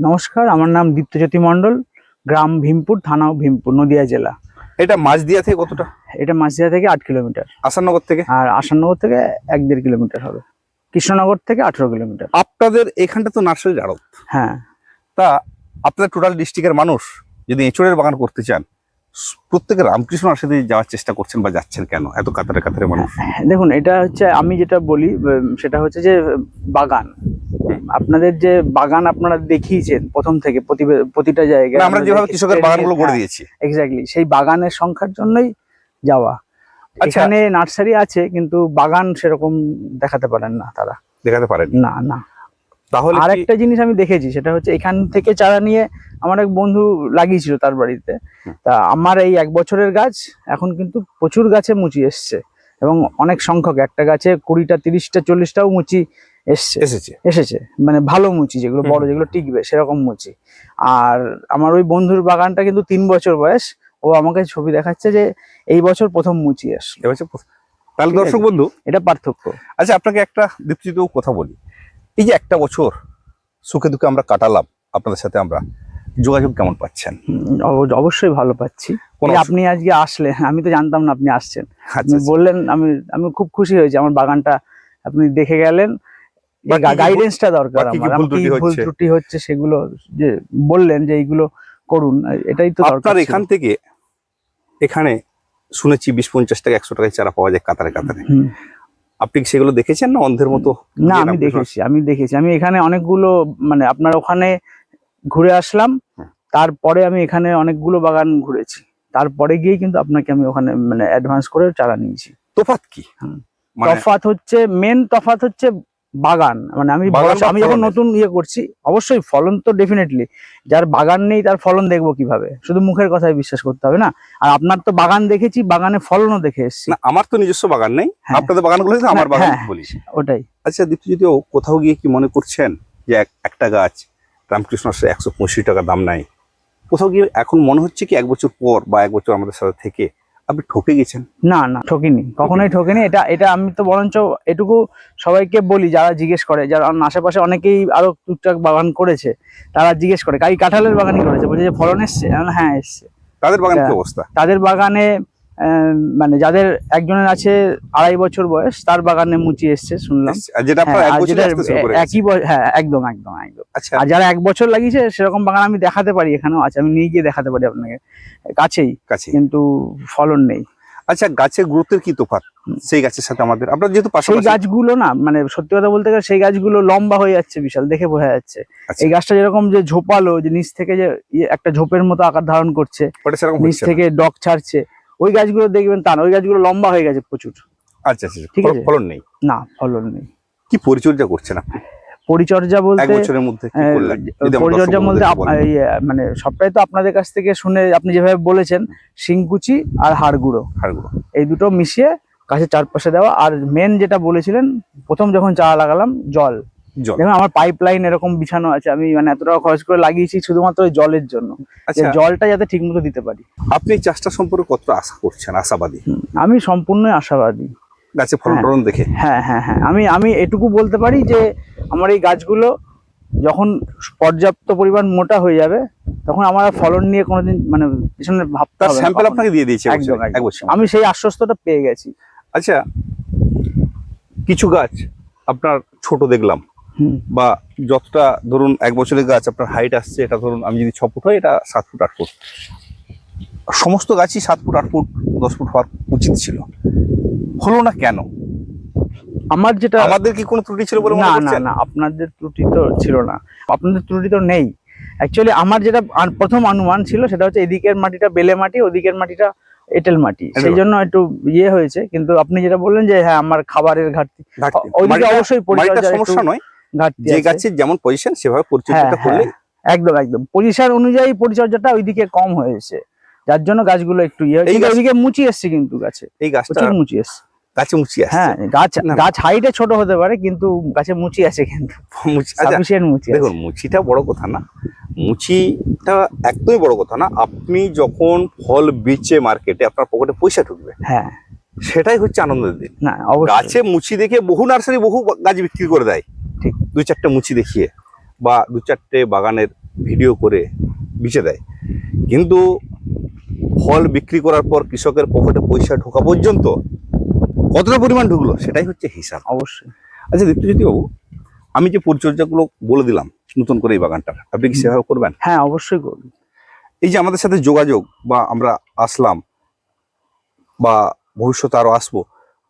নমস্কার আমার নাম দীপ্তজ্যোতি মণ্ডল গ্রাম ভীমপুর থানা ভীমপুর নদিয়া জেলা। এটা মাঝদিয়া থেকে কতটা? এটা মাঝদিয়া থেকে আট কিলোমিটার। আসাননগর থেকে? আর আসাননগর থেকে এক দেড় কিলোমিটার হবে। কৃষ্ণনগর থেকে আঠেরো কিলোমিটার। আপনাদের এখানটা তো নার্সারির আড়ত। হ্যাঁ। তা আপনাদের টোটাল ডিস্ট্রিক্টের মানুষ যদি এঁচড়ের বাগান করতে চান প্রত্যেকে রামকৃষ্ণ নার্সারিতে যাওয়ার চেষ্টা করছেন বা যাচ্ছেন কেন? এত কাতারে কাতারে মানুষ। দেখুন এটা হচ্ছে আমি যেটা বলি সেটা হচ্ছে যে বাগান। আপনাদের যে বাগান আপনারা দেখিয়েছেন প্রথম থেকে প্রতি- প্রতিটা জায়গায় আমরা যেভাবে কৃষকের বাগানগুলো গড়ে দিয়েছি। এক্স্যাক্টলি সেই বাগানের সংখ্যার জন্যই যাওয়া। আচ্ছা। এখানে নার্সারি আছে কিন্তু বাগান সেরকম দেখাতে পারেন না তারা। দেখাতে পারেন না না। তাহলে আর কি- একটা জিনিস আমি দেখেছি সেটা হচ্ছে এখান থেকে চারা নিয়ে আমার এক বন্ধু লাগিয়েছিল তার বাড়িতে। তা আমার এই এক বছরের গাছ এখন কিন্তু প্রচুর গাছে মুচি এসছে এবং অনেক সংখ্যক একটা গাছে কুড়িটা তিরিশটা চল্লিশটাও মুচি এসছে। এসেছে। এসেছে মানে ভালো মুচি যেগুলো বড় যেগুলো টিকবে সেরকম মুচি। আর আমার ওই বন্ধুর বাগানটা কিন্তু তিন বছর বয়স ও আমাকে ছবি দেখাচ্ছে যে এই বছর প্রথম মুচি আসলো। হচ্ছে তাহলে দর্শক বন্ধু এটা পার্থক্য। আচ্ছা আপনাকে একটা দীপ্তিতেও কথা বলি। এই যে একটা বছর সুখে দুঃখে আমরা কাটালাম আপনাদের সাথে আমরা যোগাযোগ কেমন পাচ্ছেন? অবশ্যই ভালো পাচ্ছি। আপনি আজকে আসলেন আমি তো জানতাম না আপনি আসছেন। আচ্ছা আপনি আচ্ছা। বললেন আমি আমি খুব খুশি হয়েছি আমার বাগানটা আপনি দেখে গেলেন। গাইডেন্সটা দরকার আমার। ভুল ত্রুটি হচ্ছে? সেগুলো যে বললেন যে এইগুলো করুন এটাই তো দরকার আপনার এখান থেকে এখানে শুনেছি বিশ পঞ্চাশ টাকা একশো টাকায় চারা পাওয়া যায় কাতারে কাতারে। আপনি সেগুলো দেখেছেন না অন্ধের মতো না আমি দেখেছি আমি দেখেছি। আমি এখানে অনেকগুলো মানে আপনার ওখানে ঘুরে আসলাম তারপরে আমি এখানে অনেকগুলো বাগান ঘুরেছি। তারপরে গিয়ে কিন্তু আপনাকে আমি ওখানে মানে অ্যাডভান্স করে চারা নিয়েছি। তফাৎ কি। মানে তফাৎ হচ্ছে মেন তফাত হচ্ছে বাগান। মানে আমি আমি যখন নতুন ইয়ে করছি অবশ্যই ফলন তো ডেফিনেটলি যার বাগান নেই তার ফলন দেখব কীভাবে? শুধু মুখের কথায় বিশ্বাস করতে হবে না। আর আপনার তো বাগান দেখেছি বাগানে ফলনও দেখে এসেছি। না আমার তো নিজস্ব বাগান নেই। হ্যাঁ। আপনাদের বাগানগুলো আমার বাগান হ্যাঁ। বলিস। ওটাই। আচ্ছা দীপ্তি যদিও কোথাও গিয়ে কি মনে করছেন যে এক- একটা গাছ রামকৃষ্ণ একশো পঁয়ষট্টি টাকা দাম নাই কোথাও গিয়ে এখন মনে হচ্ছে কি এক বছর পর বা এক বছর আমাদের সাথে থেকে আপনি ঠকে গেছেন? না না ঠকিনি কখনোই ঠকিনি। এটা এটা আমি তো বরঞ্চ এটুকু সবাইকে বলি যারা জিজ্ঞেস করে যারা আশেপাশে অনেকেই আরও টুকটাক বাগান করেছে তারা জিজ্ঞেস করে কাই কাঁঠালের বাগানই করেছে বলছে যে ফলন এসছে। হ্যাঁ এসছে। তাদের বাগানের কি। অবস্থা? তাদের বাগানে মানে যাদের একজনের আছে আড়াই বছর বয়স তার বাগানে মুচি এসছে শুনলাম। যেটা আপনার হ্যাঁ। একই হ্যাঁ একদম একদম একদম। আচ্ছা। আর যারা এক বছর লাগিয়েছে সেরকম বাগান আমি দেখাতে পারি এখানেও আছে আমি নিয়ে গিয়ে দেখাতে পারি আপনাকে। কাছেই কাছে কিন্তু ফলন নেই। আচ্ছা গাছের গুরুত্বের কি তফাৎ? সেই গাছের সাথে আমাদের আমরা যেহেতু সেই গাছগুলো না মানে সত্যি কথা বলতে গেলে সেই গাছগুলো লম্বা হয়ে যাচ্ছে বিশাল দেখে বোঝা যাচ্ছে। আচ্ছা। এই গাছটা যেরকম যে ঝোপালো যে নিচ থেকে যে ইয়ে একটা ঝোপের মতো আকার ধারণ করছে নিচ থেকে ডগ ছাড়ছে ওই গাছগুলো দেখবেন তা না ওই গাছগুলো লম্বা হয়ে গেছে প্রচুর। আচ্ছা আচ্ছা ঠিক আছে। ফলন নেই? না ফলন নেই। কি পরিচর্যা করছেন আপনি? পরিচর্যা বলতে বছরের মধ্যে পরিচর্যা বলতে আহ, মানে সবটাই তো আপনাদের কাছ থেকে শুনে আপনি যেভাবে বলেছেন শিংকুচি আর হাড় গুঁড়ো হাড়গুলো। এই দুটো মিশিয়ে গাছের চারপাশে দেওয়া আর মেন যেটা বলেছিলেন প্রথম যখন চারা লাগালাম জল। জল। দেখুন আমার পাইপ লাইন এরকম বিছানো আছে আমি মানে এত টাকা খরচ করে লাগিয়েছি শুধুমাত্র জলের জন্য। আচ্ছা। জলটা যাতে ঠিক মতো দিতে পারি। আপনি চাষটা সম্পর্কে কত আশা করছেন আশাবাদী? আমি সম্পূর্ণ আশাবাদী। গাছে ফলন হ্যাঁ। টলন দেখে? হ্যাঁ হ্যাঁ হ্যাঁ। আমি আমি এটুকু বলতে পারি যে আমার এই গাছগুলো যখন পর্যাপ্ত পরিমাণ মোটা হয়ে যাবে তখন আমার ফলন নিয়ে কোনোদিন মানে পিছনে ভাবতে হবে স্যাম্পল আপনাকে দিয়ে দিয়েছে একদম আমি সেই আশ্বস্তটা পেয়ে গেছি। আচ্ছা কিছু গাছ আপনার ছোট দেখলাম বা যতটা ধরুন এক বছরের গাছ আপনার হাইট আসছে এটা ধরুন আমি যদি ছ ফুট হয় এটা সাত ফুট আট ফুট। সমস্ত গাছই সাত ফুট আট ফুট দশ ফুট হওয়ার উচিত ছিল। হলো না কেন? আমার যেটা আমাদের কি কোনো ত্রুটি ছিল বলে না না না আপনাদের ত্রুটি তো ছিল না। আপনাদের ত্রুটি তো নেই। অ্যাকচুয়ালি আমার যেটা প্রথম অনুমান ছিল সেটা হচ্ছে এদিকের মাটিটা বেলে মাটি ওদিকের মাটিটা এঁটেল মাটি। সেই জন্য একটু ইয়ে হয়েছে। কিন্তু আপনি যেটা বললেন যে হ্যাঁ আমার খাবারের ঘাটতি। ওইদিকে অবশ্যই মাটিটা পরিচর্যার সমস্যা নয়। যে গাছের যেমন পজিশন সেভাবে পরিচর্যাটা হ্যাঁ, করলে একদম একদম। পজিশন অনুযায়ী পরিচর্যাটা ওইদিকে কম হয়েছে। যার জন্য গাছগুলো একটু ইয়ে এই গাছ- ওইদিকে মুচি এসছে কিন্তু গাছে। এই গাছটা মুচি এসছে। গাছে মুচি হ্যাঁ গাছ গাছ হাইটে ছোট হতে পারে কিন্তু গাছে মুচি আছে কিন্তু। আচ্ছা মুচি দেখুন মুচিটা বড় কথা না। মুচিটা একদমই বড় কথা না। আপনি যখন ফল বেচে মার্কেটে আপনার পকেটে পয়সা ঢুকবে হ্যাঁ। সেটাই হচ্ছে আনন্দের দিন। না গাছে মুচি দেখে বহু নার্সারি বহু গাছ বিক্রি করে দেয়। ঠিক। দু চারটে মুচি দেখিয়ে বা দু চারটে বাগানের ভিডিও করে বিচে দেয়। কিন্তু ফল বিক্রি করার পর কৃষকের পকেটে পয়সা ঢোকা পর্যন্ত কতটা পরিমাণ ঢুকলো সেটাই হচ্ছে হিসাব। অবশ্যই। আচ্ছা দীপ্তজ্যোতি বাবু আমি যে পরিচর্যাগুলো বলে দিলাম নতুন করে এই বাগানটার আপনি কি সেভাবে করবেন? হ্যাঁ অবশ্যই করুন এই যে আমাদের সাথে যোগাযোগ বা আমরা আসলাম বা ভবিষ্যতে আরও আসব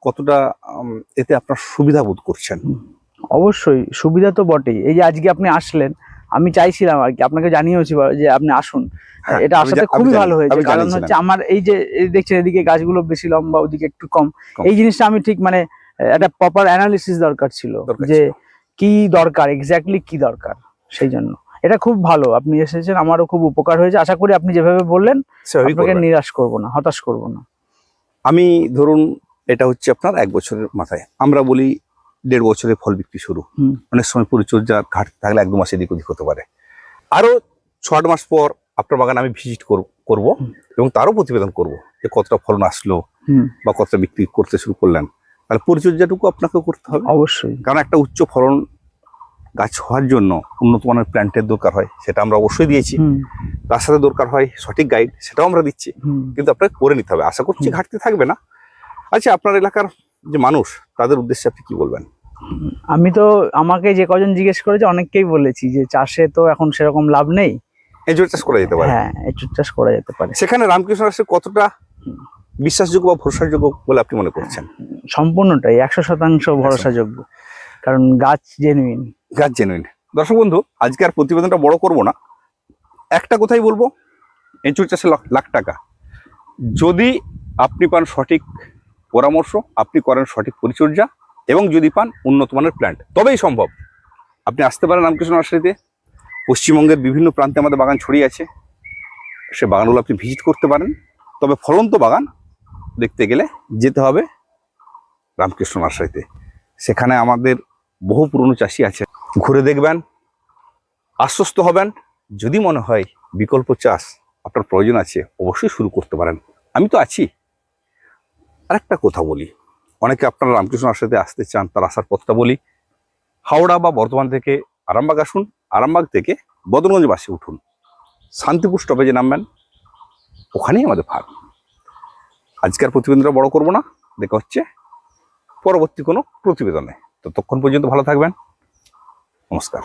কতটা এতে আপনার সুবিধা বোধ করছেন? অবশ্যই সুবিধা তো বটেই। এই যে আজকে আপনি আসলেন আমি চাইছিলাম আর কি আপনাকে জানিয়েছি যে আপনি আসুন। হ্যাঁ, এটা আসাতে খুবই ভালো হয়েছে। কারণ হচ্ছে আমার এই যে দেখছেন এদিকে গাছগুলো বেশি লম্বা ওদিকে একটু কম। এই জিনিসটা আমি ঠিক মানে একটা প্রপার অ্যানালিসিস দরকার ছিল। যে কি দরকার এক্স্যাক্টলি কি দরকার সেই জন্য। এটা খুব ভালো আপনি এসেছেন আমারও খুব উপকার হয়েছে। আশা করি আপনি যেভাবে বললেন আপনাকে নিরাশ করব না হতাশ করব না। আমি ধরুন এটা হচ্ছে আপনার এক বছরের মাথায়। আমরা বলি দেড় বছরে ফল বিক্রি শুরু। অনেক সময় পরিচর্যার ঘাটতি থাকলে এক দু মাস এদিক ওদিক হতে পারে। আরও ছ আট মাস পর আপনার বাগান আমি ভিজিট করব। এবং তারও প্রতিবেদন করব যে কতটা ফলন আসলো বা কতটা বিক্রি করতে শুরু করলেন। তাহলে পরিচর্যাটুকু আপনাকে করতে হবে। অবশ্যই। কারণ একটা উচ্চ ফলন গাছ হওয়ার জন্য উন্নত মানের প্ল্যান্টের দরকার হয় সেটা আমরা অবশ্যই দিয়েছি। তার সাথে দরকার হয় সঠিক গাইড সেটাও আমরা দিচ্ছি। কিন্তু আপনাকে করে নিতে হবে। আশা করছি ঘাটতি থাকবে না। আচ্ছা আপনার এলাকার যে মানুষ তাদের উদ্দেশ্যে আপনি কি বলবেন? আমি তো আমাকে যে কজন জিজ্ঞেস করেছে অনেককেই বলেছি যে চাষে তো এখন সেরকম লাভ নেই। এঁচড় চাষ করা যেতে পারে? হ্যাঁ এঁচুর চাষ করা যেতে পারে। সেখানে রামকৃষ্ণ রাষ্ট্রের কতটা বিশ্বাসযোগ্য বা ভরসাযোগ্য বলে আপনি মনে করছেন? সম্পূর্ণটাই একশো শতাংশ ভরসাযোগ্য। কারণ গাছ জেনুইন গাছ জেনুইন দর্শক বন্ধু আজকে আর প্রতিবেদনটা বড় করব না। একটা কথাই বলব এঁচুর চাষে লাখ টাকা। যদি আপনি পান সঠিক পরামর্শ, আপনি করেন সঠিক পরিচর্যা এবং যদি পান উন্নত মানের প্ল্যান্ট তবেই সম্ভব। আপনি আসতে পারেন রামকৃষ্ণ নার্সারিতে। পশ্চিমবঙ্গের বিভিন্ন প্রান্তে আমাদের বাগান ছড়িয়ে আছে। সে বাগানগুলো আপনি ভিজিট করতে পারেন। তবে ফলন্ত বাগান দেখতে গেলে যেতে হবে রামকৃষ্ণ নার্সারিতে। সেখানে আমাদের বহু পুরনো চাষি আছে। ঘুরে দেখবেন, আশ্বস্ত হবেন। যদি মনে হয় বিকল্প চাষ আপনার প্রয়োজন আছে, অবশ্যই শুরু করতে পারেন। আমি তো আছি। আরেকটা কথা বলি। অনেকে আপনারা রামকৃষ্ণ আশ্রয়তে আসতে চান, তার আসার পথটা বলি। হাওড়া বা বর্ধমান থেকে আরামবাগ আসুন, আরামবাগ থেকে বদরগঞ্জ বাসে উঠুন। শান্তিপুর স্টপেজে নামবেন, ওখানেই আমাদের ফার্ম আজকের প্রতিবেদনটা বড় করব না, দেখা হচ্ছে পরবর্তী কোনো প্রতিবেদনে। ততক্ষণ পর্যন্ত ভালো থাকবেন। নমস্কার।